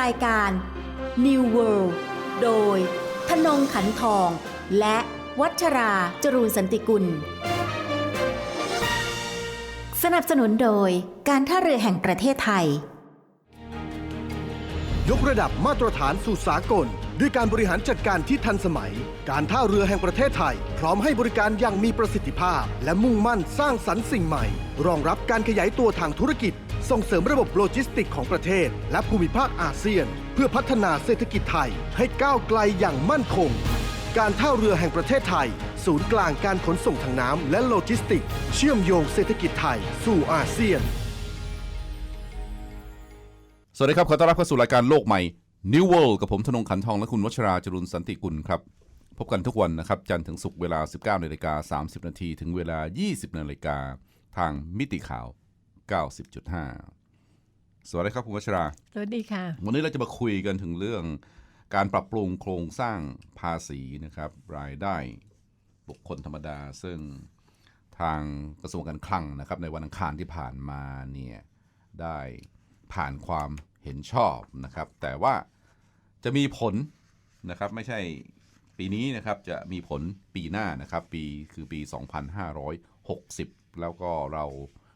รายการ New World โดยธนงขันทอง และวัชราจรูนสันติกุล สนับสนุนโดยการท่าเรือแห่งประเทศไทย ยกระดับมาตรฐานสู่สากล ด้วยการบริหารจัดการที่ทันสมัย การท่าเรือแห่งประเทศไทย พร้อมให้บริการอย่างมีประสิทธิภาพ และมุ่งมั่นสร้างสรรค์สิ่งใหม่ รองรับการขยายตัวทางธุรกิจ ส่งเสริมระบบโลจิสติกของประเทศ และภูมิภาคอาเซียน เพื่อพัฒนาเศรษฐกิจไทย ให้ก้าวไกลอย่างมั่นคง การท่าเรือแห่งประเทศไทย ศูนย์กลางการขนส่งทางน้ำและโลจิสติก เชื่อมโยงเศรษฐกิจไทย สู่อาเซียนสวัสดีครับ ขอต้อนรับเข้าสู่รายการโลกใหม่ New World กับผมธนงขันทองและคุณวัชราจรุนสันติกุลครับ พบกันทุกวันนะครับ จันทร์ถึงศุกร์เวลา 19นาฬิกา30 นาทีถึงเวลา 20นาฬิกาทางมิติข่าว 90.5 สวัสดีครับ คุณวัชรา สวัสดีค่ะ วันนี้เราจะมาคุยกันถึงเรื่องการปรับปรุงโครงสร้างภาษีนะครับ รายได้บุคคลธรรมดา ซึ่งทางกระทรวงการคลังนะครับ ในวันอังคารที่ผ่านมาเนี่ยได้ผ่านความเห็นชอบนะครับ แต่ว่า จะมีผลนะครับไม่ใช่ปีนี้นะครับจะมีผลปีหน้านะครับ ปีคือปี 2560 แล้วก็เรา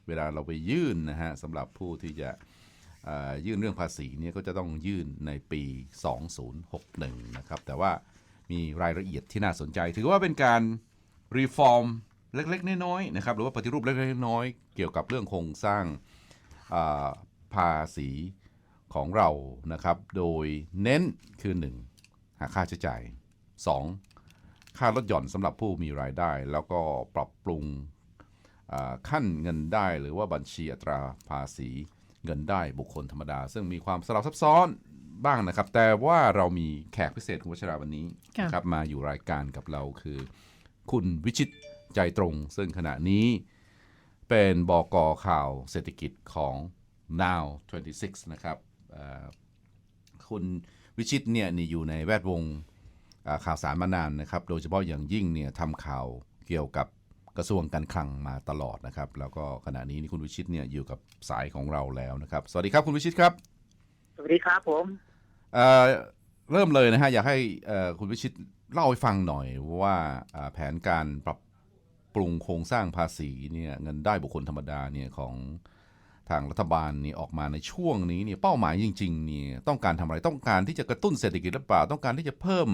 เวลาเราไปยื่นนะฮะสำหรับผู้ที่จะยื่นเรื่องภาษีเนี่ยก็จะต้องยื่นในปี 2061 นะครับ แต่ว่ามีรายละเอียดที่น่าสนใจ ถือว่าเป็นการรีฟอร์มเล็กๆ น้อยๆนะครับหรือว่าปฏิรูปเล็กๆ น้อยๆเกี่ยวกับเรื่องโครงสร้างภาษี ของเรานะครับ โดยเน้นคือ 1. หาค่าใช้จ่าย 2. ค่าลดหย่อนสำหรับผู้มีรายได้ แล้วก็ปรับปรุงอ่าขั้นเงินได้หรือว่าบัญชีอัตราภาษีเงินได้บุคคลธรรมดา ซึ่งมีความสลับซับซ้อนบ้างนะครับ แต่ว่าเรามีแขกพิเศษคุณวัชราวันนี้ค่ะนะครับมาอยู่รายการกับเราคือ คุณวิชิตใจตรง ซึ่งขณะนี้เป็นบกข่าวเศรษฐกิจของ Now 26 นะครับอ่า คุณวิชิตเนี่ยนี่อยู่ในแวดวงอ่าข่าวสารมานานนะครับ โดยเฉพาะอย่างยิ่งเนี่ยทำข่าวเกี่ยวกับกระทรวงการคลังมาตลอดนะครับ แล้วก็ขณะนี้นี่คุณวิชิตเนี่ยอยู่กับสายของเราแล้วนะครับ สวัสดีครับคุณวิชิตครับ สวัสดีครับผมเอ่อเริ่มเลยนะฮะอยากให้เอ่อคุณวิชิตเล่าให้ฟังหน่อยว่าอ่าแผนการปรับปรุงโครงสร้างภาษีเนี่ยเงินได้บุคคลธรรมดาเนี่ยของ ทางรัฐบาลนี่ออกมาในช่วงนี้เนี่ยเป้าหมายจริงๆเนี่ยต้องการทำอะไรต้องการที่จะกระตุ้นเศรษฐกิจหรือเปล่า ต้องการที่จะเพิ่ม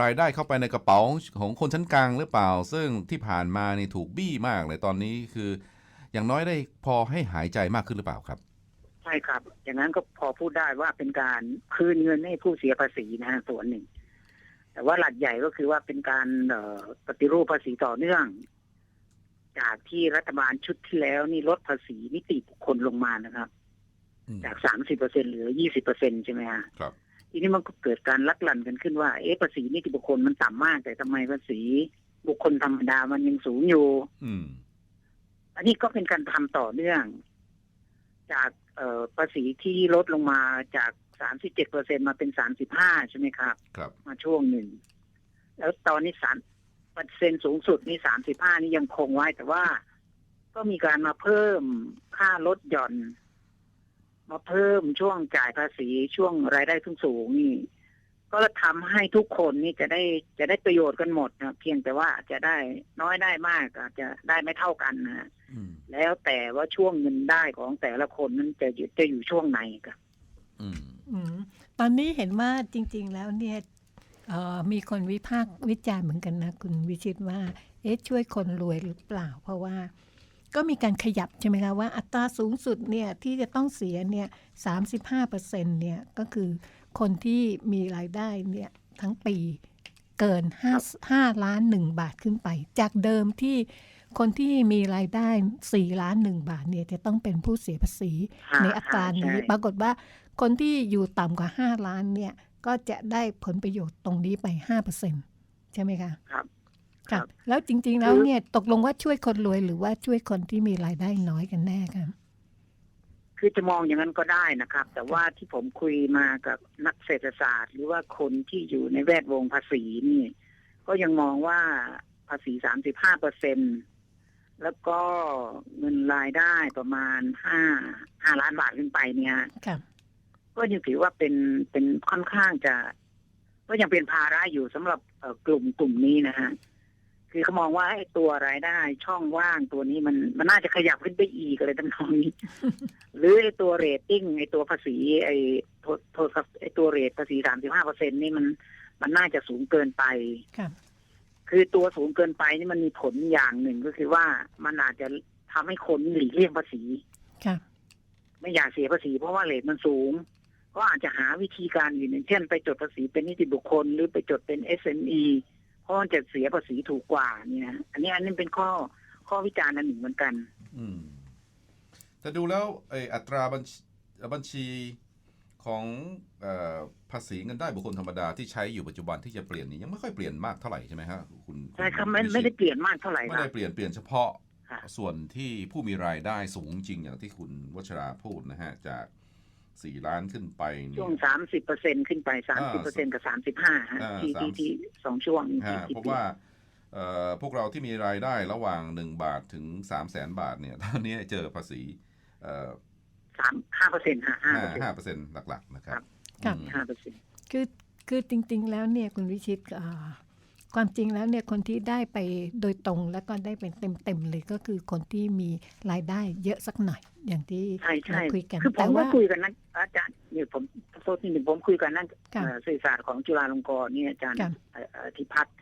รายได้เข้าไปในกระเป๋าของคนชั้นกลางหรือเปล่า ซึ่งที่ผ่านมานี่ถูกบี้มากเลยตอนนี้คือ อย่างน้อยได้พอให้หายใจมากขึ้นหรือเปล่าครับใช่ครับ อย่างนั้นก็พอพูดได้ว่าเป็นการคืนเงินให้ผู้เสียภาษีนะฮะส่วนหนึ่ง แต่ว่าหลักใหญ่ก็คือว่าเป็นการปฏิรูปภาษีต่อเนื่อง จากที่รัฐบาลชุดที่แล้วนี่ลดภาษีนิติบุคคลลงมานะครับ จากสามสิบเปอร์เซ็นเหลือยี่สิบเปอร์เซ็นใช่ไหมฮะครับ ทีนี้มันก็เกิดการลักลั่นกันขึ้นว่าเอ๊ะภาษีนิติบุคคลมันต่ำมาก แต่ทำไมภาษีบุคคลธรรมดามันยังสูงอยู่ อืม อันนี้ก็เป็นการทำต่อเนื่อง จากเอ่อภาษีที่ลดลงมาจาก37เปอร์เซ็นมาเป็น35ใช่ไหมครับ ครับ มาช่วงหนึ่ง แล้วตอนนี้สาม เปอร์เซ็นสูงสุดนี่35นี่ยังคงไว้ แต่ว่า ก็มีการมาเพิ่มค่าลดหย่อน มาเพิ่มช่วงจ่ายภาษีช่วงรายได้สูงสูงๆนี่ ก็ทำให้ทุกคนนี่จะได้จะได้ประโยชน์กันหมดนะเพียงแต่ว่าจะได้น้อยได้มากอาจจะได้ไม่เท่ากันนะอืมแล้วแต่ว่าช่วงเงินได้ของแต่ละคนนั้นจะอยู่จะอยู่ช่วงไหนครับอืมอืมตอนนี้เห็นว่าจริง ๆ แล้วเนี่ยเอ่อ มีคนวิพากษ์วิจารณ์เหมือนกันนะ คุณวิชิตว่า เอ๊ะช่วยคนรวยหรือเปล่า เพราะว่าก็มีการขยับใช่ไหมคะว่าอัตราสูงสุดเนี่ยที่จะต้องเสียเนี่ยสามสิบห้าเปอร์เซ็นเนี่ยก็คือคนที่มีรายได้เนี่ยทั้งปีเกินห้าห้าล้านหนึ่งบาทขึ้นไป จากเดิมที่คนที่มีรายได้สี่ล้านหนึ่งบาทเนี่ยจะต้องเป็นผู้เสียภาษีค่ะในอัตรานี้ใช่ปรากฏว่าคนที่อยู่ต่ำกว่า 5 ล้านเนี่ย ก็จะได้ผลประโยชน์ตรงนี้ไป5%ใช่ไหมคะครับค่ะครับ แล้วจริง ๆ แล้วเนี่ยตกลงว่าช่วยคนรวยหรือว่าช่วยคนที่มีรายได้น้อยกันแน่คะคือจะมองอย่างนั้นก็ได้นะครับ แต่ว่าที่ผมคุยมากับนักเศรษฐศาสตร์ หรือว่าคนที่อยู่ในแวดวงภาษีนี่ ก็ยังมองว่าภาษี35เปอร์เซ็นแล้วก็เงินรายได้ประมาณ5 5ล้านบาทขึ้นไปเนี่ยค่ะ ก็ยังถือว่าเป็นเป็นค่อนข้างจะ ก็ยังเป็นภาระอยู่สำหรับเอ่อกลุ่มกลุ่มนี้นะฮะคือเขามองว่าไอ้ตัวรายได้ช่องว่างตัวนี้มันมันน่าจะขยับขึ้นไปอีกอะไรทำนองนี้ หรือไอ้ตัวเรตติ้งไอ้ตัวภาษี ไอ้โทษโทษครับไอ้ตัวเรทภาษีสามสิบห้าเปอร์เซ็นนี่มันมันน่าจะสูงเกินไปครับคือตัวสูงเกินไปนี่มันมีผลอย่างหนึ่งก็คือว่ามันอาจจะทำให้คนหลีกเลี่ยงภาษีครับไม่อยากเสียภาษีเพราะว่าเรทมันสูง ก็อาจจะหาวิธีการอื่นอย่างเช่น ไปจดภาษีเป็นนิติบุคคล หรือไปจดเป็น SME เพราะมันจะเสียภาษีถูกกว่าเนี่ยอันนี้อันนี้เป็นข้อข้อวิจารณ์อันหนึ่งเหมือนกัน อืมแต่ดูแล้วไออัตราบัญชีบัญชีของเออภาษีเงินได้บุคคลธรรมดาที่ใช้อยู่ปัจจุบันที่จะเปลี่ยนนี่ยังไม่ค่อยเปลี่ยนมากเท่าไหร่ใช่ไหมฮะคุณใช่ครับไม่ณวิชิตไม่ได้เปลี่ยนมากเท่าไหร่ไม่ครัได้บเปลี่ยนเปลี่ยนเฉพาะค่ะส่วนที่ผู้มีรายได้สูงจริงอย่างที่คุณวัชราพูดนะฮะจาก สี่ล้านขึ้นไปนี่ ช่วงสามสิบเปอร์เซ็นขึ้นไปสามสิบเปอร์เซ็นกับสามสิบห้าอ่าที่ที่30ที่สองช่วงฮะที่เพราะว่าเอ่อพวกเราที่มีรายได้ระหว่าง1บาทถึง3 0 0แสนบาทเนี่ยตอนนี้เจอภาษีเอ่อสามห้าเปอร์เซ็นต์ห้าห้าห้าเปอร์เซ็นต์ห้าเปอร์เซ็นต์หลักๆนะครับครับ อืม ห้าเปอร์เซ็นต์คือคือจริงๆ แล้วเนี่ยคุณวิชิตอ่า ความจริงแล้วเนี่ยคนที่ได้ไปโดยตรงแล้วก็ได้เป็นเต็มๆเลยก็คือคนที่มีรายได้เยอะสักหน่อยอย่างที่ใช่ใช่เราคุยกันคือผแต่มก็ว่าคุยกันนะอาจารย์เนี่ยผมโทษนิดหนึ่งผมคุยกันนั่นค่ะเอ่อสื่อศาสตร์ของจุฬาลงกรณ์เนี่ยอาจารย์ค่ะเอ่อเอ่อธิพัฒน์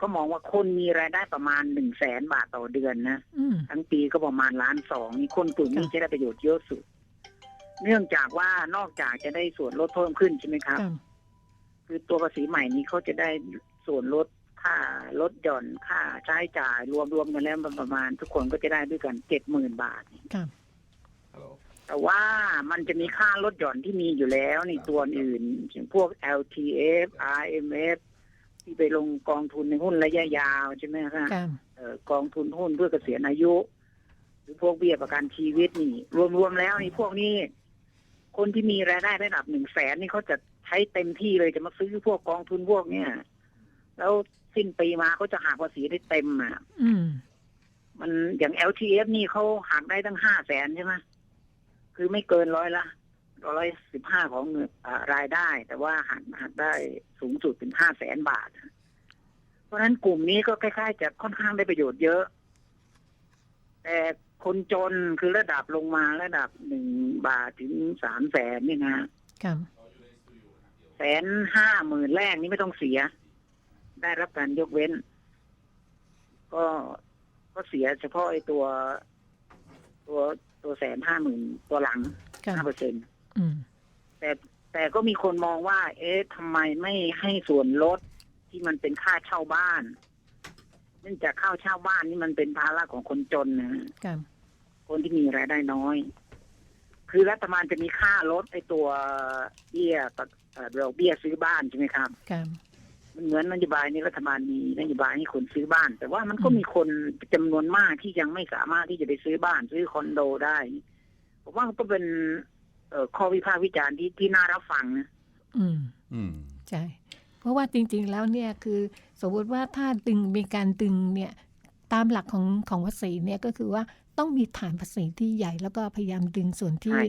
ก็มองว่าคนมีรายได้ประมาณหนึ่งแสนบาทต่อเดือนนะอืมทั้งปีก็ประมาณล้านสองนี่คนกลุ่มนี้ค่ะจะได้ประโยชน์เยอะสุด เนื่องจากว่านอกจากจะได้ส่วนลดเพิ่มขึ้นใช่ไหมครับครับคือตัวภาษีใหม่นี้เขาจะได้ส่วนลด ค่าลดหย่อนค่าใช้จ่ายรวมรวมกันแล้วมันประมาณ ทุกคนก็จะได้ด้วยกันเจ็ดหมื่นบาท ครับฮัลโหลแต่ว่ามันจะมีค่าลดหย่อนที่มีอยู่แล้วในตัวอื่นอย่างพวก LTF RMF ที่ไปลงกองทุนในหุ้นระยะยาวใช่ไหมครับครับเอ่อกองทุนหุ้นเพื่อเกษียณอายุ หรือพวกเบี้ยประกันชีวิตนี่ รวมๆแล้วนี่พวกนี้ คนที่มีรายได้ระดับหนึ่งแสนนี่เขาจะใช้เต็มที่เลยจะมาซื้อพวกกองทุนพวกเนี้ยแล้ว สิ้นปีมาเขาจะหักภาษีได้เต็มอะอืมมันอย่าง LTF นี่เขาหักได้ตั้งห้าแสนใช่ไหมคือไม่เกินร้อยละร้อยสิบห้าของเงินอ่ารายได้ แต่ว่าหักหักได้สูงสุดถึงห้าแสนบาท เพราะฉะนั้นกลุ่มนี้ก็คล้ายๆจะค่อนข้างได้ประโยชน์เยอะ แต่คนจนคือระดับลงมาระดับหนึ่งบาทถึงสามแสนนี่นะครับแสนห้าหมื่นแรกนี่ไม่ต้องเสีย ได้รับการยกเว้น ก็ก็เสียเฉพาะไอ้ตัว ตัวตัวแสนห้าหมื่นตัวหลังครับห้าเปอร์เซ็นอืมแต่แต่ก็มีคนมองว่า เอ๊ะทำไมไม่ให้ส่วนลดที่มันเป็นค่าเช่าบ้าน เนื่องจากค่าเช่าบ้านนี่มันเป็นภาระของคนจนนะครับคนที่มีรายได้น้อย คือรัฐบาลจะมีค่าลดไอ้ตัวเบี้ยประเอ่อดอกเบี้ยซื้อบ้านใช่ไหมครับครับมัน เหมือนนโยบายนี้รัฐบาลมีนโยบายให้คนซื้อบ้าน แต่ว่ามันก็มีคนจำนวนมากที่ยังไม่สามารถที่จะไปซื้อบ้านซื้อคอนโดได้ผมว่ามันก็เป็นเอ่อข้อวิพากษ์วิจารณ์ที่ที่น่ารับฟังนะอืม อืมใช่เพราะว่าจริง ๆ แล้วเนี่ยคือ สมมติว่าถ้าดึงมีการดึงเนี่ย ตามหลักของของภาษีเนี่ยก็คือว่า ต้องมีฐานภาษีที่ใหญ่ แล้วก็พยายามดึงส่วนที่ใช่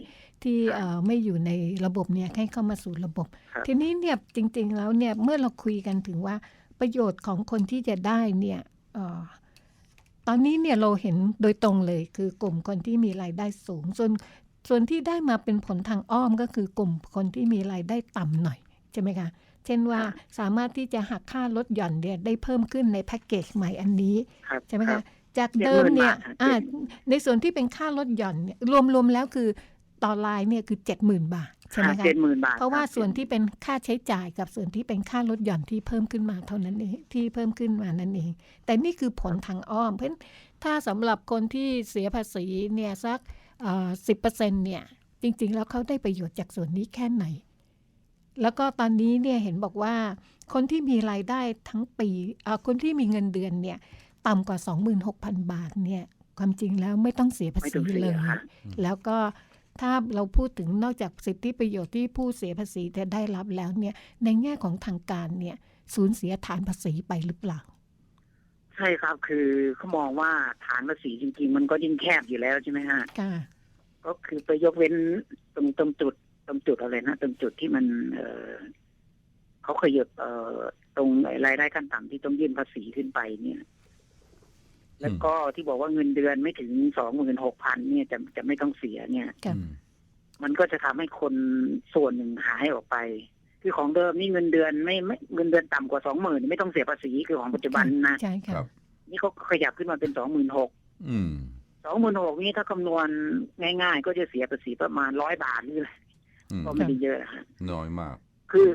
ที่ครับเอ่อไม่อยู่ในระบบเนี่ยให้เข้ามาสู่ระบบครับทีนี้เนี่ยจริง ๆ แล้วเนี่ยเมื่อเราคุยกันถึงว่าประโยชน์ของคนที่จะได้เนี่ยเอ่อตอนนี้เนี่ยเราเห็นโดยตรงเลยคือกลุ่มคนที่มีรายได้สูง ส่วนส่วนที่ได้มาเป็นผลทางอ้อมก็คือกลุ่มคนที่มีรายได้ต่ำหน่อยใช่ไหมคะเช่นว่าครับสามารถที่จะหักค่าลดหย่อนเนี่ยได้เพิ่มขึ้นในแพ็กเกจใหม่อันนี้ครับใช่ไหมครัคะบ จากเดิมเนี่ย70,000บาทอ่าเจ็ดในส่วนที่เป็นค่าลดหย่อนเนี่ยรวมๆแล้วคือต่อลายเนี่ยคือเจ็ดหมื่นบาทใช่ไหมคะเจ็ดหมื่นบาท เพราะว่าคบส่วนที่เป็นค่าใช้จ่ายกับส่วนที่เป็นค่าลดหย่อนที่เพิ่มขึ้นมาเท่านั้นเองที่เพิ่มขึ้นมานั่นเอง แต่นี่คือผลทางอ้อม เพราะฉะนั้นถ้าสำหรับคนที่เสียภาษีเนี่ยสักสิบเปอร์เซ็นเนี่ยจริง ๆ แล้วเขาได้ประโยชน์จากส่วนนี้แค่ไหน แล้วก็ตอนนี้เนี่ยเห็นบอกว่าคนที่มีรายได้ทั้งปีเอ่อคนที่มีเงินเดือนเนี่ย ต่ำกว่า 26,000 บาทเนี่ยความจริงแล้วไม่ต้องเสียภาไม่ษีต้องเสีเลยยค่ะแล้วก็ถ้าเราพูดถึงนอกจากสิทธิประโยชน์ที่ผู้เสียภาษีจะได้รับแล้วเนี่ยในแง่ของทางการเนี่ยสูญเสียฐานภาษีไปหรือเปล่า ใช่ครับคือเขามองว่าฐานภาษีจริง ๆ มันก็ยิ่งแคบอยู่แล้วใช่ไหมฮะค่ะก็คือไปยกเว้นตรงตรงจุดตรงจุดอะไรนะตรงจุดที่มัน เออเขาขยับเออตรงรายได้ขั้นต่ำที่ต้องยื่นภาษีขึ้นไปเนี่ย แล้วก็ที่บอกว่าเงินเดือนไม่ถึงสองหมื่นหกพันเนี่ยจะจะไม่ต้องเสียเนี่ยค่ะอืมมันก็จะทำให้คนส่วนหนึ่งหายออกไป คือของเดิมนี่เงินเดือนไม่ไม่เงินเดือนต่ำกว่าสองหมื่นไม่ต้องเสียภาษีคือของปัจจุบันนะใช่ครัค่ะบนี่เขาขยับขึ้นมาเป็นสองหมื่นหกอืมสองหมื่นหกนี่ถ้าคำนวณง่าย ๆ ก็จะเสียภาษีประมาณร้อยบาทนี่แหละอืมก็ไม่ได้เยอะนะฮะน้อยมาก คือ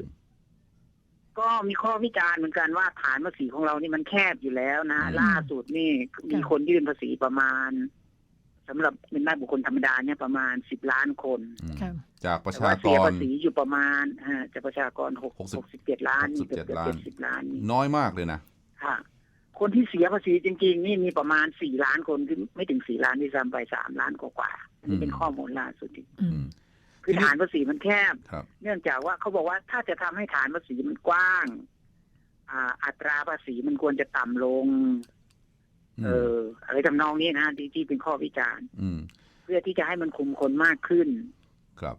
ก็มีข้อวิจารณ์เหมือนกันว่าฐานภาษีของเรานี่มันแคบอยู่แล้วนะ อืม ล่าสุดนี่มีคนยื่นภาษีประมาณสำหรับเป็นได้บุคคลธรรมดาเนี่ยประมาณสิบล้านคนอืมค่ะ จากประแต่ชาว่ากเสียร ภาษีอยู่ประมาณอ่าจากประชากรหกหกสิบหกสิบเจ็ดล้านนี่เกือบ67ล้าน เจ็ดสิบล้านนี่น้อยมากเลยนะ ค่ะ คนที่เสียภาษีจริง ๆ นี่มีประมาณสี่ล้านคนคือไม่ถึงสี่ล้านที่ซ้ำไปสามล้านกว่าๆอันนี้เป็นอืมข้อมูลล่าสุดอือืมม คือฐานภาษีมันแคบ ครับเนื่องจากว่าเขาบอกว่าถ้าจะทำให้ฐานภาษีมันกว้าง อ่า อัตราภาษีมันควรจะต่ำลง เอออะไรทำนองนี้นะที่ที่เป็นข้อวิจารณ์อืม เพื่อที่จะให้มันคุมคนมากขึ้น ครับ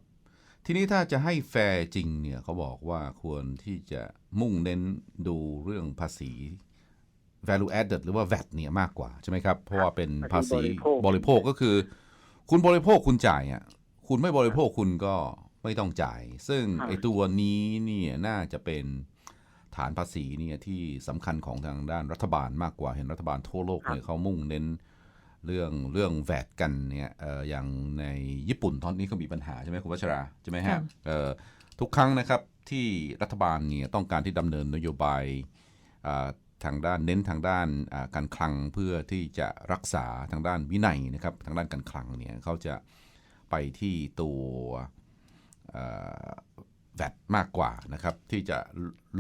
ทีนี้ถ้าจะให้แฟร์จริงเนี่ยเขาบอกว่าควรที่จะมุ่งเน้นดูเรื่องภาษี value added หรือว่า VAT เนี่ยมากกว่า ใช่ไหมครับ เพราะว่าเป็นภาษีภาษีบบริริโภโภคคก็คือ คุณบริโภคคุณจ่ายอะ คุณไม่บริโภคคุณก็ไม่ต้องจ่าย ซึ่งครับไอ้ตัวนี้เนี่ยน่าจะเป็นฐานภาษีเนี่ยที่สำคัญของทางด้านรัฐบาลมากกว่าเห็นรัฐบาลทั่วโลกเนี่ยเขามุ่งเน้นเรื่องเรื่องแวดกันเนี่ยเอ่ออย่างในญี่ปุ่นตอนนี้ก็มีปัญหาใช่ไหมคุณวัชราใช่ไหมครัฮะบเอ่อทุกครั้งนะครับที่รัฐบาลเนี่ยต้องการที่ดำเนินนโยบายอ่าทางด้านเน้นทางด้านอ่าการคลังเพื่อที่จะรักษาทางด้านวินัยนะครับทางด้านการคลังเนี่ยเขาจะ ไปที่ตัวแวดมากกว่านะครับ ที่จะ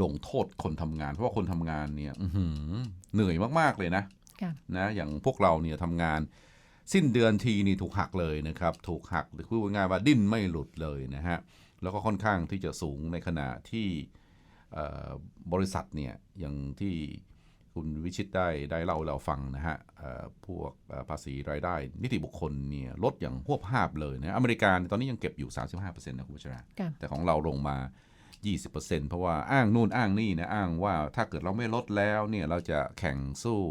ลงโทษคนทำงาน เพราะว่าคนทำงานเนี่ยอื้อหือเหนื่อยมาก ๆ เลยนะค่ะนะอย่างพวกเราเนี่ยทำงาน สิ้นเดือนทีนี่ถูกหักเลยนะครับ ถูกหักหรือพูดง่ายๆว่าดิ้นไม่หลุดเลยนะฮะแล้วก็ค่อนข้างที่จะสูงในขณะที่เอ่อบริษัทเนี่ยอย่างที่ คุณวิชิตได้ได้เล่าให้เราฟังนะฮะเอ่อพวกเอ่อภาษีรายได้ นิติบุคคลเนี่ยลดอย่างหวบภาพเลยนะอเมริกาเนี่ยตอนนี้ยังเก็บอยู่ 35%นะคุณวัชราค่ะแต่ของเราลงมา 20%เพราะว่าอ้างนู่นอ้างนี่นะอ้างว่าถ้าเกิดเราไม่ลดแล้วเนี่ยเราจะแข่งสู้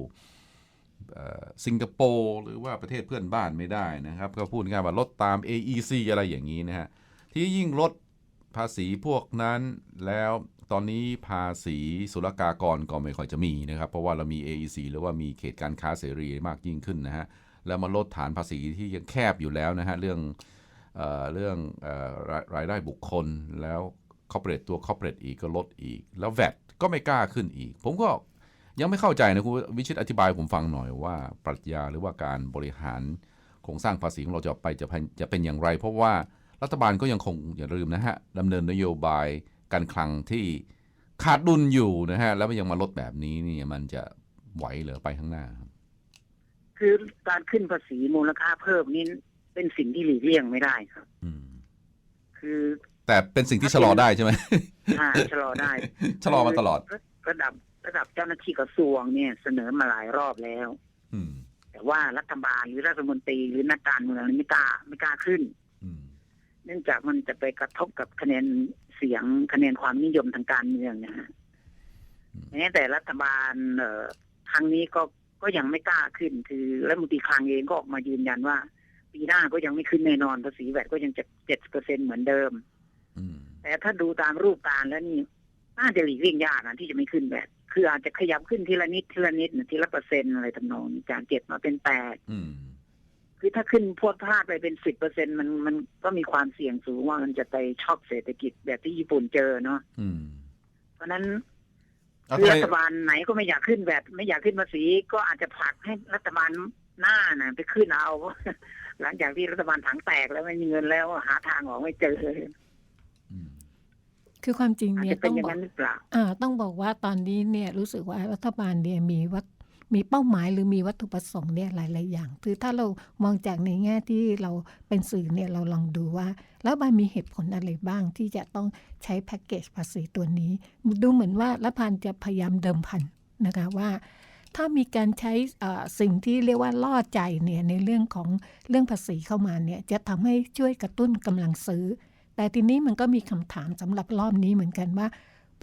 เอ่อสิงคโปร์หรือว่าประเทศเพื่อนบ้านไม่ได้นะครับ ก็พูดง่ายๆว่าลดตาม AEC อะไรอย่างนี้นะฮะที่ยิ่งลดภาษีพวกนั้นแล้ว ตอนนี้ภาษีศุลกากรก็ไม่ค่อยจะมีนะครับ เพราะว่าเรามี AEC หรือว่ามีเขตการค้าเสรีมากยิ่งขึ้นนะฮะแล้วมาลดฐานภาษีที่ยังแคบอยู่แล้วนะฮะเรื่องเอ่อเรื่องเอ่อรายรายได้บุคคลแล้ว corporate ตัว corporate อีกก็ลดอีก แล้ว VAT ก็ไม่กล้าขึ้นอีก ผมก็ยังไม่เข้าใจนะคุณวิชิตอธิบายผมฟังหน่อยว่า ปรัชญาหรือว่าการบริหารโครงสร้างภาษีของเราจะไปจะเป็นจะเป็นอย่างไร เพราะว่ารัฐบาลก็ยังคงอย่าลืมนะฮะดำเนินนโยบาย การคลังที่ขาดดุลอยู่นะฮะ แล้วมันยังมาลดแบบนี้นี่มันจะไหวเหรือไปข้างหน้าครับคือการขึ้นภาษีมูลค่าเพิ่มนี่เป็นสิ่งที่หลีกเลี่ยงไม่ได้ครับอืมคือ แต่เป็นสิ่งที่ชะลอได้ใช่ไหมอ่าชะลอได้ ชะลอมาตลอด ระดับระดับเจ้าหน้าที่กระทรวงเนี่ย เสนอมาหลายรอบแล้วอืมแต่ว่ารัฐบาลหรือรัฐมนตรีหรือนักการเมืองไม่กล้าไม่กล้าขึ้นอืม เนื่องจากมันจะไปกระทบกับคะแนนเสียงคะแนนความนิยมทางการเมืองนะฮะอืมแม้แต่รัฐบาลเอ่อครั้งนี้ก็ก็ยังไม่กล้าขึ้น คือรัฐมนตรีคลังเองก็ออกมายืนยันว่า ปีหน้าก็ยังไม่ขึ้นแน่นอนภาษีแวดก็ยังจะเจ็ดเปอร์เซ็นเหมือนเดิมอืมแต่ถ้าดูตามรูปการแล้วนี่น่าจะหลีกเลี่ยงยากนะที่จะไม่ขึ้นแวดคืออาจจะขยับขึ้นทีละนิดทีละนิดนะทีละเปอร์เซ็นต์อะไรทำนองนี้จากเจ็ดมาเป็นแปดอืม คือถ้าขึ้นพวดพลาดไปเป็นสิบเปอร์เซ็นมันมันก็มีความเสี่ยงสูงว่ามันจะไปช็อกเศรษฐกิจแบบที่ญี่ปุ่นเจอเนาะอืมเพราะฉะนั้นเอาคือทำไมรัฐบาลไหนก็ไม่อยากขึ้นแบบ ไม่อยากขึ้นภาษีก็อาจจะผลักให้รัฐบาลหน้าน่ะ ไปขึ้นเอา หลังจากที่รัฐบาลถังแตกแล้วไม่มีเงินแล้วหาทางออกไม่เจออืมคือความจริงอาจเนี่ยจะเป็ต้นองอย่างบอกนั้นหรือเปล่าอ่า ต้องบอกว่าตอนนี้เนี่ย รู้สึกว่ารัฐบาลเนี่ยมีวัต มีเป้าหมายหรือมีวัตถุประสงค์เนี่ยหลาย ๆ อย่าง คือถ้าเรามองจากในแง่ที่เราเป็นสื่อเนี่ยเราลองดูว่ารัฐบาลมีเหตุผลอะไรบ้างที่จะต้องใช้แพ็กเกจภาษีตัวนี้ ดูเหมือนว่ารัฐบาลจะพยายามเดิมพันนะคะว่าถ้ามีการใช้สิ่งที่เรียกว่าล่อใจเนี่ยในเรื่องของเรื่องภาษีเข้ามาเนี่ยจะทำให้ช่วยกระตุ้นกำลังซื้อ แต่ทีนี้มันก็มีคำถามสำหรับรอบนี้เหมือนกันว่า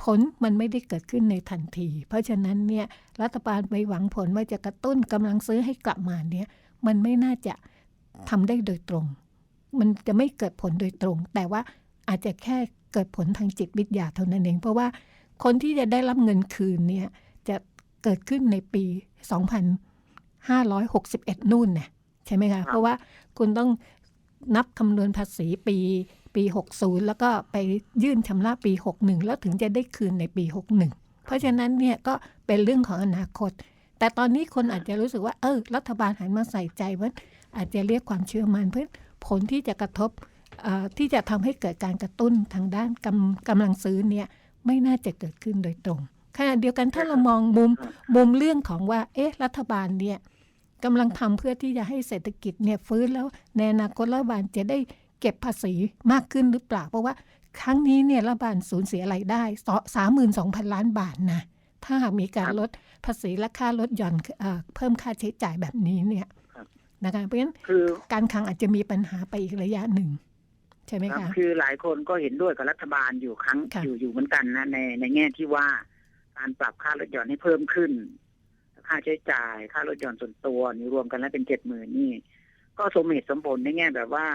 ผลมันไม่ได้เกิดขึ้นในทันที เพราะฉะนั้นเนี่ยรัฐบาลไปหวังผลว่าจะกระตุ้นกำลังซื้อให้กลับมาเนี่ยมันไม่น่าจะทำได้โดยตรง มันจะไม่เกิดผลโดยตรง แต่ว่าอาจจะแค่เกิดผลทางจิตวิทยาเท่านั้นเอง เพราะว่าคนที่จะได้รับเงินคืนเนี่ยจะเกิดขึ้นในปี 2561 นู่นเนี่ยใช่ไหมคะ เพราะว่าคุณต้องนับคำนวณภาษีปี ปี 60 แล้วก็ไปยื่นชำระปี 61 แล้วถึงจะได้คืนในปี 61 เพราะฉะนั้นเนี่ยก็เป็นเรื่องของอนาคต แต่ตอนนี้คนอาจจะรู้สึกว่าเออรัฐบาลหันมาใส่ใจว่าอาจจะเรียกความเชื่อมั่นเพื่อผลที่จะกระทบที่จะทำให้เกิดการกระตุ้นทางด้านกำกำลังซื้อเนี่ยไม่น่าจะเกิดขึ้นโดยตรงขณะเดียวกันถ้าเรามองมุมมุมเรื่องของว่า เอ๊ะ รัฐบาลเนี่ยกำลังทำเพื่อที่จะให้เศรษฐกิจเนี่ยฟื้นแล้วในอนาคตรัฐบาลจะได้ เก็บภาษีมากขึ้นหรือเปล่า เพราะว่าครั้งนี้เนี่ยรัฐบาลสูญเสียรายได้สามหมื่นสองพันล้านบาทนะถ้าหากมีการลดภาษีและค่าลดหย่อนเออเพิ่มค่าใช้จ่ายแบบนี้เนี่ยครับนะคะเพราะฉะนั้นคือการคลังอาจจะมีปัญหาไปอีกระยะหนึ่งใช่ไหมครับคะคือหลายคนก็เห็นด้วยกับรัฐบาลอยู่ครั้งค่ะอยู่อยู่เหมือนกันนะในในแง่ที่ว่า การปรับค่ารถยนต์ให้เพิ่มขึ้น ค่าใช้จ่ายค่ารถยนต์ส่วนตัวนี่รวมกันแล้วเป็นเจ็ดหมื่นนี่ ก็สมเหตุสมผลในแง่แบบว่า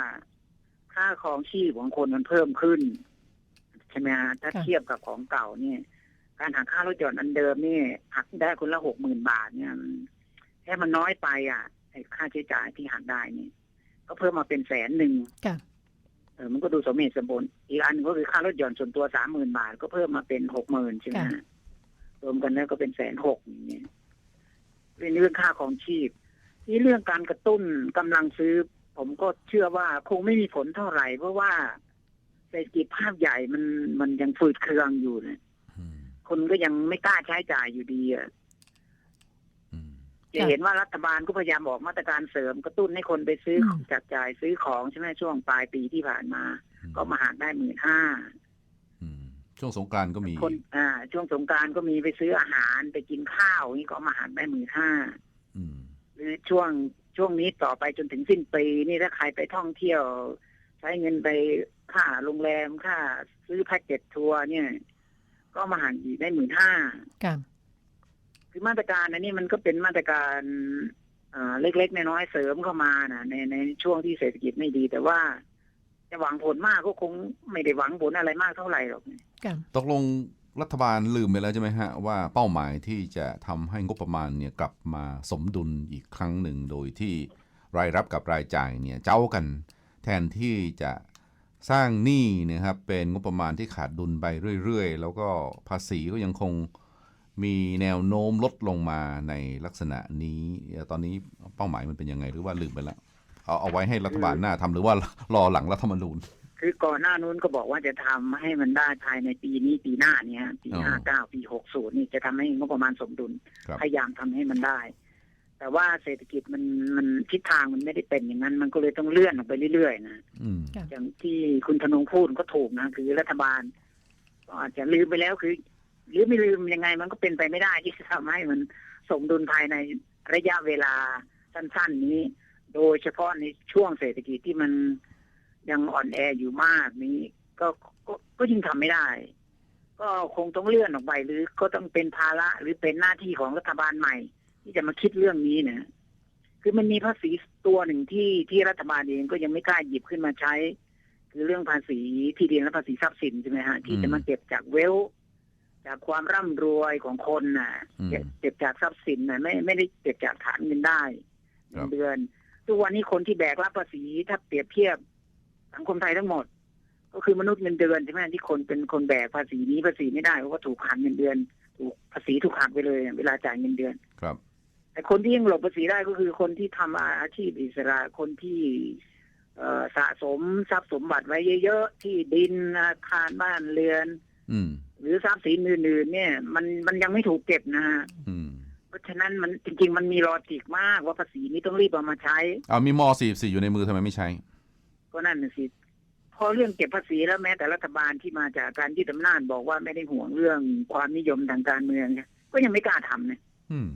ค่าครองชีพของคนมันเพิ่มขึ้นใช่ไหมฮะถ้าค่ะเทียบกับของเก่าเนี่ยการหักค่ารถยนต์อันเดิมนี่หักได้คนละหกหมื่นบาทเนี่ยมันแค่มันน้อยไปอะไอ้ค่าใช้จ่ายที่หักได้นี่ก็เพิ่มมาเป็นแสนหนึ่งค่ะเออมันก็ดูสมเหตุสมผลอีกอันหนึ่งก็คือค่ารถยนต์ส่วนตัวสามหมื่นบาท ก็เพิ่มมาเป็นหกหมื่นใช่ไหมค่ะฮะรวมกันแล้วก็เป็นแสนหกอย่างเงี้ยเป็นเรื่องค่าของชีพนี่เรื่องการกระตุ้นกำลังซื้อ ผมก็เชื่อว่าคงไม่มีผลเท่าไหร่ เพราะว่าเศรษฐกิจภาพใหญ่มันมันยังฝืดเคืองอยู่นะอืมคนก็ยังไม่กล้าใช้จ่ายอยู่ดีอะอืมจะเห็นว่ารัฐบาลก็พยายามออกมาตรการเสริมกระตุ้นให้คนไปซื้ออืมจับจ่ายซื้อของใช่ไหมช่วงปลายปีที่ผ่านมา ก็มาหักได้หมื่นห้าอืมช่วงสงกรานต์ก็มีคนอ่า ช่วงสงกรารก็มีไปซื้ออาหารไปกินข้าวนี่ก็มาหักได้หมื่นห้าอืมหรือช่วง ช่วงนี้ต่อไปจนถึงสิ้นปีนี่ถ้าใครไปท่องเที่ยว ใช้เงินไปค่าโรงแรมค่าซื้อแพ็กเกจทัวร์เนี่ย ก็มาหักอีกได้หมื่นห้าค่ะคือมาตรการอันนี้มันก็เป็นมาตรการอ่าเล็กๆน้อยๆเสริมเข้ามานะในในช่วงที่เศรษฐกิจไม่ดี แต่ว่าจะหวังผลมากก็คงไม่ได้หวังผลอะไรมากเท่าไหร่หรอกค่ะตกลง รัฐบาลลืมไปแล้วใช่ไหมฮะ ว่าเป้าหมายที่จะทำให้งบประมาณเนี่ยกลับมาสมดุลอีกครั้งหนึ่งโดยที่รายรับกับรายจ่ายเนี่ยเจ้ากันแทนที่จะสร้างหนี้นะครับเป็นงบประมาณที่ขาดดุลไปเรื่อยๆ แล้วก็ภาษีก็ยังคงมีแนวโน้มลดลงมาในลักษณะนี้ ตอนนี้เป้าหมายมันเป็นยังไงหรือว่าลืมไปแล้วเอาเอาไว้ให้รัฐบาลหน้าทำหรือว่ารอหลังรัฐธรรมนูญ คือก่อนหน้านู้นก็บอกว่าจะทำให้มันได้ภายในปีนี้ปีหน้าเนี่ยปีอ๋อห้าเก้าปีหกศูนย์นี่จะทำให้งบประมาณสมดุลครับพยายามทำให้มันได้ แต่ว่าเศรษฐกิจมันมันทิศทางมันไม่ได้เป็นอย่างนั้น มันก็เลยต้องเลื่อนออกไปเรื่อยๆนะอืมค่ะอย่างที่คุณธนงพูดก็ถูกนะคือรัฐบาลก็อาจจะลืมไปแล้วคือ หรือไม่ลืมยังไงมันก็เป็นไปไม่ได้ที่จะทำให้มันสมดุลภายในระยะเวลาสั้น ๆ นี้ โดยเฉพาะในช่วงเศรษฐกิจที่มัน ยังอ่อนแออยู่มากนี้ก็ก็ก็ยิ่งทำไม่ได้ ก็คงต้องเลื่อนออกไปหรือก็ต้องเป็นภาระหรือเป็นหน้าที่ของรัฐบาลใหม่ ที่จะมาคิดเรื่องนี้นะคือมันมีภาษีตัวหนึ่งที่ที่รัฐบาลเองก็ยังไม่กล้าหยิบขึ้นมาใช้ คือเรื่องภาษีที่ดินและภาษีทรัพย์สินใช่ไหมฮะที่จะมาเก็บจากเวลท์จากความร่ำรวยของคนน่ะอืมเก็บเก็บจากทรัพย์สินน่ะไม่ไม่ได้เก็บจากฐานเงินได้ครับเงินเดือนทุกวันนี้คนที่แบกรับภาษีถ้าเปรียบเทียบ สังคมไทยทั้งหมด ก็คือมนุษย์เงินเดือนใช่ไหมที่คนเป็นคนแบกภาษีนี้ภาษีไม่ได้เพราะว่าถูกหักเงินเดือน ถูกภาษีถูกหักไปเลย เวลาจ่ายเงินเดือนครับแต่คนที่ยังหลบภาษีได้ก็คือคนที่ทำอาชีพอิสระคนที่เอ่อสะสมทรัพย์สมบัติไว้เยอะๆที่ดินอาคารบ้านเรือน อืมหรือทรัพย์สินอื่นๆเนี่ย มันมันยังไม่ถูกเก็บนะฮะอืมเพราะฉะนั้นมันจริง ๆ มันมีลอจิกมากว่าภาษีนี้ต้องรีบเอามาใช้เอามีม44อยู่ในมือทำไมไม่ใช้ ก็นั่นน่ะสิพอเรื่องเก็บภาษีแล้วแม้แต่รัฐบาลที่มาจากการยึดอำนาจบอกว่าไม่ได้ห่วงเรื่องความนิยมทางการเมืองเนี่ยก็ยังไม่กล้าทำเนี่ยอืม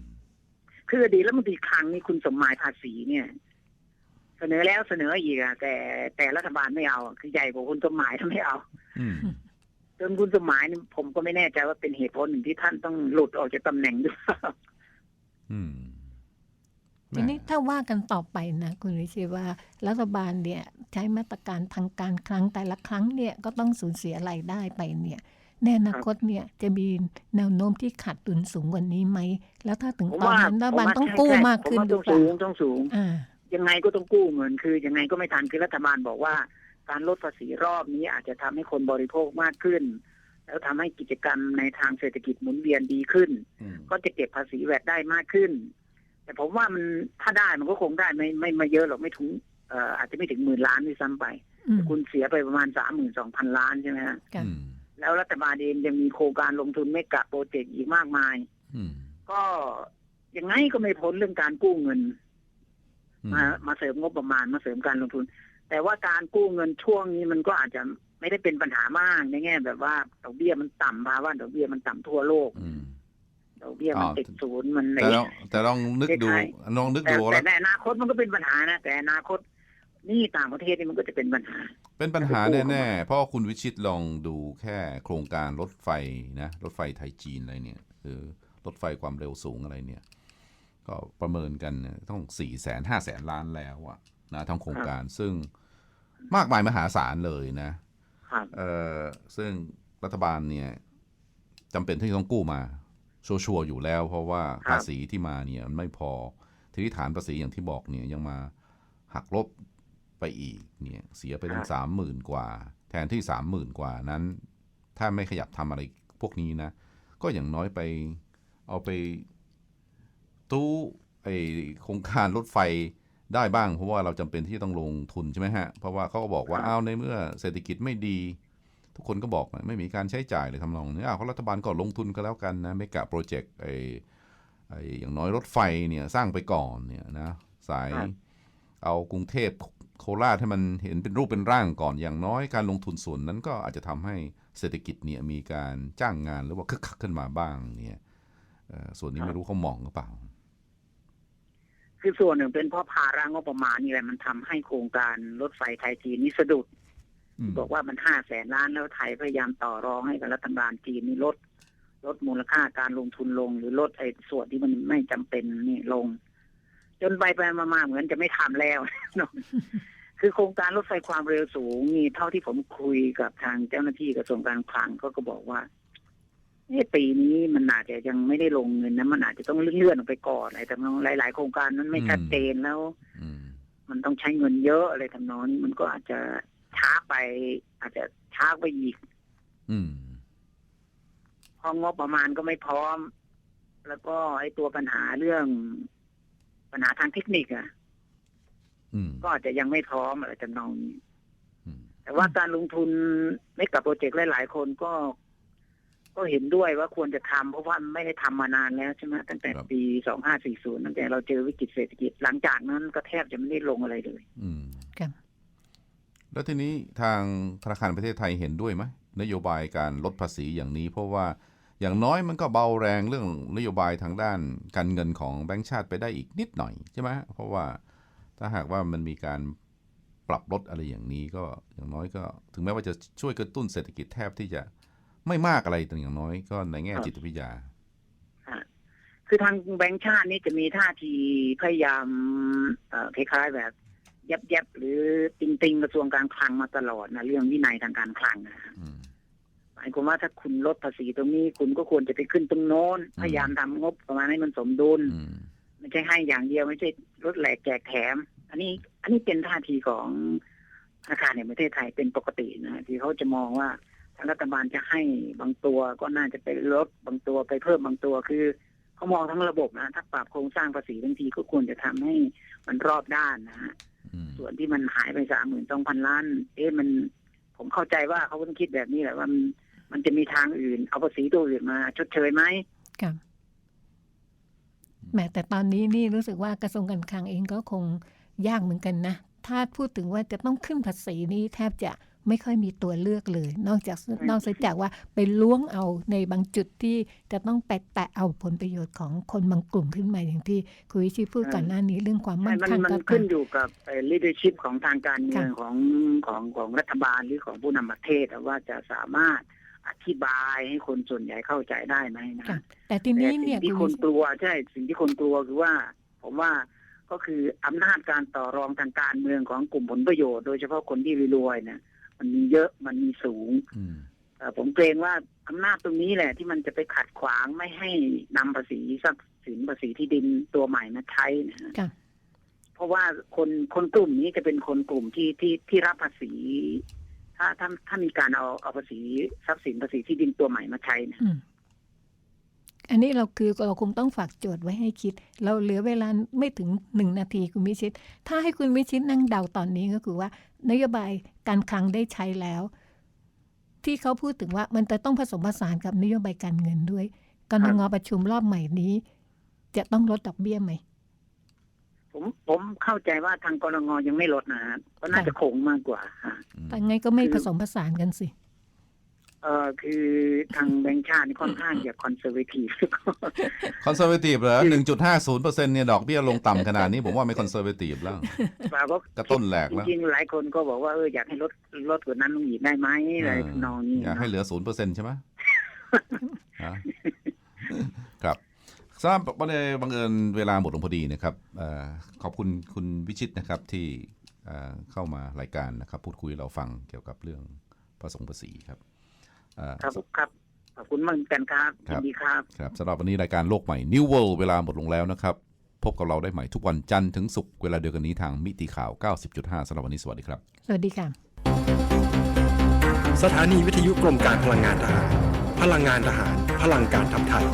คืออดีตแล้วมันตรีครั้งนี่คุณสมหมายภาษีเนี่ย เสนอแล้วเสนออีกอะแต่แต่รัฐบาลไม่เอา คือใหญ่กว่าคุณสมหมายทำไม่เอาอืมจนคุณสมหมายนี่ผมก็ไม่แน่ใจว่าเป็นเหตุผลหนึ่งที่ท่านต้องหลุดออกจากตำแหน่งด้วยอืมทีนี้ถ้าว่ากันต่อไปนะ คุณวิชิตว่ารัฐบาลเนี่ย ใช้มาตรการทางการคลังแต่ละครั้งเนี่ยก็ต้องสูญเสียรายได้ไปเนี่ยในอนาคตเนี่ยจะมีแนวโน้มที่ขาดดุลสูงกว่านี้ไหม แล้วถ้าถึงผมตอนว่านั้นรัฐผมบาลว่าต้องใช่กู้ใช่มากขึ้นผมหรืว่าอต้องเปล่าสูงต้องสูงอ่ายังไงก็ต้องกู้เงินคือยังไงก็ไม่ทันคือรัฐบาลบอกว่า การลดภาษีรอบนี้อาจจะทำให้คนบริโภคมากขึ้น แล้วทำให้กิจกรรมในทางเศรษฐกิจหมุนเวียนดีขึ้นอืมก็จะเก็บภาษีแวดได้มากขึ้น แต่ผมว่ามันถ้าได้มันก็คงได้ไม่ไม่ไม่เยอะหรอกไม่ถึงเอ่ออาจจะไม่ถึงหมื่นล้านด้วยซ้ำไปอืมคุณเสียไปประมาณสามหมื่นสองพันล้านใช่ไหมฮะกันอืมแล้วรัฐบาลเองยังมีโครงการลงทุนไม่กะโปรเจกต์อีกมากมายอืมก็ยังไงก็ไม่พ้นเรื่องการกู้เงินอืมมามาเสริมงบประมาณมาเสริมการลงทุน แต่ว่าการกู้เงินช่วงนี้มันก็อาจจะไม่ได้เป็นปัญหามากในแง่ แบบว่าดอกเบี้ยมันต่ำภาวะดอกเบี้ยมันต่ำทั่วโลกอืมดอกเบี้ยมันอ๋อติดศูนย์มันแต่ลองแต่ลองนึกดูคล้ายลองนึกแต่ดูแต่แล้วในอนาคตมันก็เป็นปัญหานะแต่อนาคต นี่ต่างประเทศนี่มันก็จะเป็นปัญหา เป็นปัญหาไปกู้เข้ามาแน่ๆ เพราะว่าคุณวิชิตลองดูแค่โครงการรถไฟนะ รถไฟไทยจีนอะไรเนี่ยคือรถไฟความเร็วสูงอะไรเนี่ย ก็ประเมินกันเนี่ยต้องสี่แสนห้าแสนล้านแล้วอะนะทั้งโครงการซึ่งมากมายมหาศาลเลยนะครับเอ่อซึ่งรัฐบาลเนี่ยจำเป็นที่ต้องกู้มาชัวร์ๆอยู่แล้ว เพราะว่าครับภาษีที่มาเนี่ยมันไม่พอทีนี้ฐานภาษีอย่างที่บอกเนี่ยยังมาหักลบ ไปอีกเนี่ยเสียไปตั้งสามหมื่นกว่า แทนที่สามหมื่นกว่านั้น ถ้าไม่ขยับทำอะไรพวกนี้นะ ก็อย่างน้อยไปเอาไปตู้ไอโครงการรถไฟได้บ้าง เพราะว่าเราจำเป็นที่ต้องลงทุนใช่ไหมฮะ เพราะว่าเขาก็บอกว่าครับอ้าวในเมื่อเศรษฐกิจไม่ดี ทุกคนก็บอกไม่มีการใช้จ่ายเลยทำนองนี้อ้าวเขารัฐบาลก็ลงทุนก็แล้วกันนะไม่กะโปรเจกต์ไอไออย่างน้อยรถไฟเนี่ยสร้างไปก่อนเนี่ยนะสายครับเอากรุงเทพ โคราชให้มันเห็นเป็นรูปเป็นร่างก่อนอย่างน้อยการลงทุนส่วนนั้นก็อาจจะทำให้เศรษฐกิจเนี่ยมีการจ้างงานหรือว่าคึกคักขึ้นมาบ้างเนี่ยเอ่อส่วนนี้ไม่รู้เขามองหรือเปล่า คือส่วนหนึ่งเป็นเพราะภาระงบประมาณนี่แหละมันทำให้โครงการรถไฟไทยจีนนี่สะดุดอืมบอกว่ามันห้าแสนล้านแล้วไทยพยายามต่อรองให้กับรัฐบาลจีนนี่ลดลดมูลค่าการลงทุนลง หรือลดไอ้ส่วนที่มันไม่จำเป็นนี่ลง จนไปไปมาๆเหมือนจะไม่ทำแล้วเนอะคือโครงการรถไฟความเร็วสูงนี่เท่าที่ผมคุยกับทางเจ้าหน้าที่กระทรวงการคลังเขาก็บอกว่าเอ๊ะปีนี้มันอาจจะยังไม่ได้ลงเงินนะมันอาจจะต้องเลื่อนออกไปก่อนอะไรแต่หลาย ๆ โครงการนั้นไม่ชัดเจนแล้วอืมมันต้องใช้เงินเยอะอะไรทำนองนี้มันก็อาจจะช้าไป อาจจะช้าไปอีกอืมเพราะงบประมาณก็ไม่พร้อม แล้วก็ไอ้ตัวปัญหาเรื่อง ปัญหาทางเทคนิคอะอืมก็อาจจะยังไม่พร้อมอะไรทำนองนี้อืมแต่ว่าการลงทุนไม่กับโปรเจกต์หลาย ๆ คนก็ ก็เห็นด้วยว่าควรจะทำเพราะว่ามันไม่ได้ทำมานานแล้วใช่ไหมตั้งแต่ปีสองห้าสี่ศูนย์ตั้งแต่เราเจอวิกฤตเศรษฐกิจหลังจากนั้นก็แทบจะไม่ได้ลงอะไรเลย อืมครับแล้วทีนี้ทางธนาคารแห่งประเทศไทยเห็นด้วยไหมนโยบายการลดภาษีอย่างนี้ เพราะว่า อย่างน้อยมันก็เบาแรงเรื่องนโยบายทางด้านการเงินของแบงก์ชาติไปได้อีกนิดหน่อยใช่ไหมเพราะว่าถ้าหากว่ามันมีการปรับลดอะไรอย่างนี้ก็อย่างน้อยก็ถึงแม้ว่าจะช่วยกระตุ้นเศรษฐกิจแทบที่จะไม่มากอะไรแต่อย่างน้อยก็ในแง่ครับจิตวิทยาคือทางแบงก์ชาตินี่จะมีท่าทีพยายามเอ่อคล้ายๆแบบยับยับๆหรือติงติงๆกระทรวงการคลังมาตลอดนะเรื่องวินัยทางการคลังนะอืม หมายความว่าถ้าคุณลดภาษีตรงนี้ คุณก็ควรจะไปขึ้นตรงโน้นอืมพยายามทำงบประมาณให้มันสมดุลอืมไม่ใช่ให้อย่างเดียวไม่ใช่ลดแหลกแจกแถม อันนี้ อันนี้เป็นท่าทีของธนาคารแห่งประเทศไทยเป็นปกตินะที่เขาจะมองว่าทางรัฐบาลจะให้บางตัวก็น่าจะไปลดบางตัวไปเพิ่มบางตัวคือเขามองทั้งระบบนะถ้าปรับโครงสร้างภาษีทั้งทีก็ควรจะทำให้มันรอบด้านนะฮะอืมส่วนที่มันหายไปสามหมื่นสองพันล้าน เอ๊ะมันผมเข้าใจว่าเขาต้องคิดแบบนี้แหละว่า มันมันจะมีทางอื่น เอาภาษีตัวอื่นมา ชดเชยไหมครับแหมแต่ตอนนี้นี่รู้สึกว่ากระทรวงการคลังเองก็คงยากเหมือนกันนะ ถ้าพูดถึงว่าจะต้องขึ้นภาษีนี้แทบจะไม่ค่อยมีตัวเลือกเลย นอกจากนอกจากว่าไปล้วงเอาในบางจุดที่จะต้องไปแตะเอาผลประโยชน์ของคนบางกลุ่มขึ้นมาอย่างที่คุณวิชิตพูดก่อนหน้านี้เรื่องความมั่นมันคงมันก็ขึ้ตานมอยู่กับเอ่อ leadership ของทางการเมืองค่ะของของของรัฐบาลหรือของผู้นำประเทศอะว่าจะสามารถ อธิบายให้คนส่วนใหญ่เข้าใจได้ไหมนะค่ะแต่ทีแต่นี้สิ่เนี่ยงที่คุคนณวิชิตกลัวใช่ สิ่งที่คนกลัวคือว่า ผมว่าก็คืออำนาจการต่อรองทางการเมืองของกลุ่มผลประโยชน์ โดยเฉพาะคนที่รวยๆเนี่ยมันมีเยอะมันมีสูงอืมเอ่อผมเกรงว่าอำนาจตรงนี้แหละ ที่มันจะไปขัดขวางไม่ให้นำภาษีทรัพย์สินภาษีที่ดินตัวใหม่มาใช้นะฮะค่ะเพราะว่าคนคนกลุ่มนี้จะเป็นคนกลุ่มที่ที่ที่รับภาษี ถ้าถ้าถ้ามีการเอาเอาภาษีทรัพย์สินภาษีที่ดินตัวใหม่มาใช้นะอืมอันนี้เราคือเราคงต้องฝากโจทย์ไว้ให้คิด เราเหลือเวลาไม่ถึงหนึ่งนาทีคุณวิชิต ถ้าให้คุณวิชิตนั่งเดาตอนนี้ก็คือว่า นโยบายการคลังได้ใช้แล้ว ที่เขาพูดถึงว่ามันจะต้องผสมผสานกับนโยบายการเงินด้วยกรงประชุมรอบใหม่นี้ จะต้องลดดอกเบี้ยไหม ผมผมเข้าใจว่าทางกรงยังไม่ลดนะฮะก็น่าจะคงมากกว่าฮะแต่ไงก็ไม่ผสมผสานกันสิ เออคือทางแบงค์ชาตินี่ค่อนข้างจะคอนเซอร์เวทีฟคอนเซอร์เวทีฟเหรอหนึ่งจุดห้าศูนย์เปอร์เซ็นต์เนี่ยดอกเบี้ยลงต่ำขนาดนี้ผมว่าไม่คอนเซอร์เวทีฟแล้วเราก็กระต้นแหลกจแล้วริงๆหลายคนก็บอกว่าเอออยากให้ลดลดกว่านั้นลงอีกได้ไหมอะไรทำนองนี้อยากให้เนาะเหลือศูนย์เปอร์เซ็นต์ใช่ไหมฮะครับ ทราบประเด็นบังเอิญเวลาหมดลงพอดีนะครับเออขอบคุณคุณวิชิตนะครับที่เอ่อเข้ามารายการนะครับ พูดคุยให้เราฟังเกี่ยวกับเรื่องภาษีภาษีครับเอ่อ ครับครับขอบคุณมากเหมือนกันครับครัยิบ นดีครับ ครับสำหรับวันนี้รายการโลกใหม่ New World เวลาหมดลงแล้วนะครับ พบกับเราได้ใหม่ทุกวันจันทร์ถึงศุกร์เวลาเดียวกันนี้ทางมิติข่าว 90.5สำหรับวันนี้สวัสดีครับ สวัสดีค่ะ สถานีวิทยุกรมการพลังงานทหาร พลังงานทหาร พลังการทำไทย